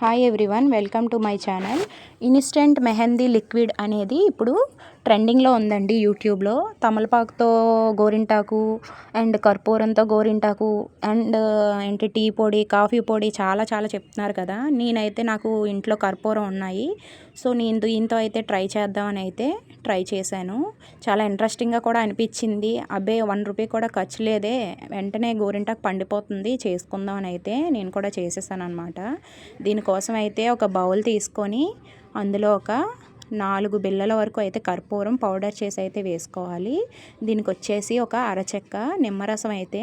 Hi everyone welcome to my channel instant mehndi liquid అనేది ఇప్పుడు ట్రెండింగ్లో ఉందండి యూట్యూబ్లో. తమలపాకుతో గోరింటాకు అండ్ కర్పూరంతో గోరింటాకు అండ్ ఏంటి టీ పొడి కాఫీ పొడి చాలా చాలా చెప్తున్నారు కదా. నేనైతే నాకు ఇంట్లో కర్పూరం ఉన్నాయి. సో నేను దీంతో అయితే ట్రై చేద్దామని అయితే ట్రై చేశాను. చాలా ఇంట్రెస్టింగ్గా కూడా అనిపించింది. అబ్బే వన్ రూపీ కూడా ఖర్చు లేదే. వెంటనే గోరింటాకు పండిపోతుంది. చేసుకుందామని అయితే నేను కూడా చేసేసాను అనమాట దీనికోసం అయితే ఒక బౌల్ తీసుకొని అందులో ఒక నాలుగు బిళ్ళల వరకు అయితే కర్పూరం పౌడర్ చేసి అయితే వేసుకోవాలి. దీనికి వచ్చేసి ఒక అరచెక్క నిమ్మరసం అయితే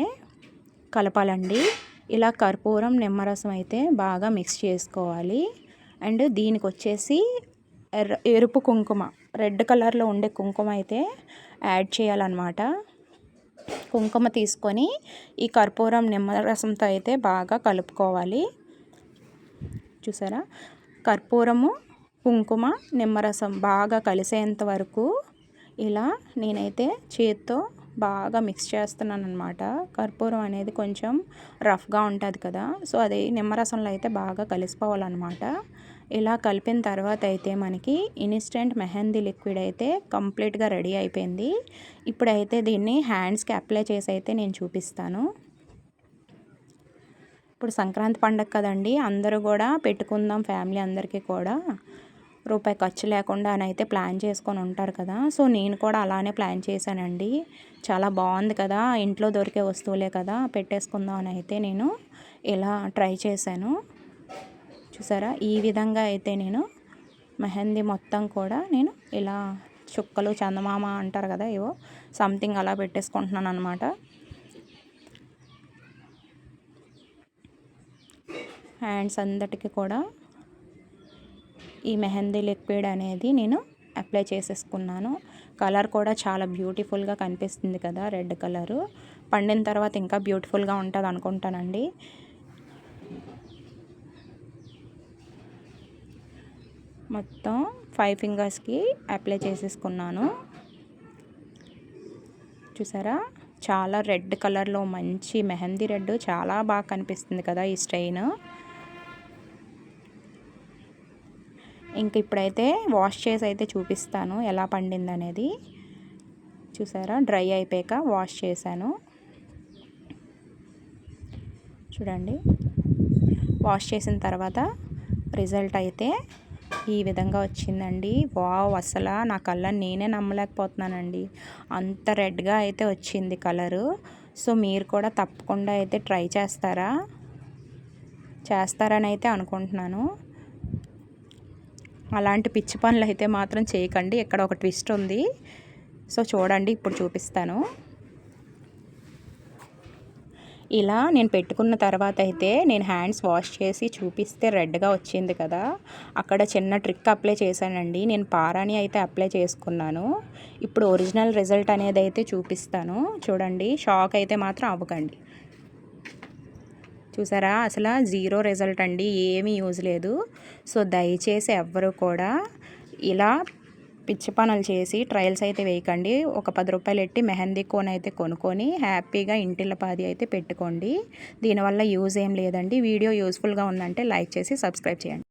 కలపాలండి. ఇలా కర్పూరం నిమ్మరసం అయితే బాగా మిక్స్ చేసుకోవాలి. అండ్ దీనికి వచ్చేసి ఎర్ర ఎరుపు కుంకుమ రెడ్ కలర్లో ఉండే కుంకుమ అయితే యాడ్ చేయాలన్నమాట. కుంకుమ తీసుకొని ఈ కర్పూరం నిమ్మరసంతో అయితే బాగా కలుపుకోవాలి. చూసారా? కర్పూరము కుంకుమ నిమ్మరసం బాగా కలిసేంత వరకు ఇలా నేనైతే చేత్తో బాగా మిక్స్ చేస్తున్నాను అనమాట కర్పూరం అనేది కొంచెం రఫ్గా ఉంటుంది కదా సో అది నిమ్మరసంలో అయితే బాగా కలిసిపోవాలన్నమాట. ఇలా కలిపిన తర్వాత అయితే మనకి ఇన్స్టెంట్ మెహందీ లిక్విడ్ అయితే కంప్లీట్గా రెడీ అయిపోయింది. ఇప్పుడైతే దీన్ని హ్యాండ్స్కి అప్లై చేసి అయితే నేను చూపిస్తాను. ఇప్పుడు సంక్రాంతి పండగ కదండి అందరూ కూడా పెట్టుకుందాం ఫ్యామిలీ అందరికీ కూడా. రూపాయి ఖర్చు లేకుండా అని అయితే ప్లాన్ చేసుకొని ఉంటారు కదా. సో నేను కూడా అలానే ప్లాన్ చేశానండి. చాలా బాగుంది కదా. ఇంట్లో దొరికే వస్తువులే కదా. పెట్టేసుకుందాం అని అయితే నేను ఇలా ట్రై చేశాను. చూసారా? ఈ విధంగా అయితే నేను మెహందీ మొత్తం కూడా నేను ఇలా చుక్కలు చందమామ అంటారు కదా ఏవో సంథింగ్ అలా పెట్టేసుకుంటున్నాను అనమాట హ్యాండ్స్ అందటికి కూడా ఈ మెహందీ లిక్విడ్ అనేది నేను అప్లై చేసేసుకున్నాను. కలర్ కూడా చాలా బ్యూటిఫుల్గా కనిపిస్తుంది కదా రెడ్ కలరు. పండిన తర్వాత ఇంకా బ్యూటిఫుల్గా ఉంటుంది అనుకుంటానండి. మొత్తం ఫైవ్ ఫింగర్స్కి అప్లై చేసేసుకున్నాను. చూసారా? చాలా రెడ్ కలర్లో మంచి మెహందీ రెడ్ చాలా బాగా కనిపిస్తుంది కదా ఈ స్ట్రెయిన్. ఇంక ఇప్పుడైతే వాష్ చేసి అయితే చూపిస్తాను ఎలా పండింది అనేది చూసారా? డ్రై అయిపోయాక వాష్ చేశాను. చూడండి. వాష్ చేసిన తర్వాత రిజల్ట్ అయితే ఈ విధంగా వచ్చిందండి. వావ్! అసలు నా కళ్ళ నేనే నమ్మలేకపోతున్నానండి. అంత రెడ్గా అయితే వచ్చింది కలరు. సో మీరు కూడా తప్పకుండా అయితే ట్రై చేస్తారా? చేస్తారని అయితే అనుకుంటున్నాను. అలాంటి పిచ్చి పనులు అయితే మాత్రం చేయకండి. ఇక్కడ ఒక ట్విస్ట్ ఉంది. సో చూడండి ఇప్పుడు చూపిస్తాను. ఇలా నేను పెట్టుకున్న తర్వాత అయితే నేను హ్యాండ్స్ వాష్ చేసి చూపిస్తే రెడ్గా వచ్చింది కదా. అక్కడ చిన్న ట్రిక్ అప్లై చేశానండి. నేను పారాని అయితే అప్లై చేసుకున్నాను. ఇప్పుడు ఒరిజినల్ రిజల్ట్ అనేది అయితే చూపిస్తాను. చూడండి షాక్ అయితే మాత్రం అవ్వకండి. చూసారా? అసలు జీరో రిజల్ట్ అండి. ఏమీ యూజ్ లేదు. సో దయచేసి ఎవ్వరు కూడా ఇలా పిచ్చి పనులు చేసి ట్రయల్స్ అయితే వేయకండి. ఒక పది రూపాయలు ఎట్టి మెహందీ కోన్ అయితే కొనుక్కొని హ్యాపీగా ఇంటిల పాది అయితే పెట్టుకోండి. దీనివల్ల యూజ్ ఏం లేదండి. వీడియో యూస్ఫుల్గా ఉందంటే లైక్ చేసి సబ్స్క్రైబ్ చేయండి.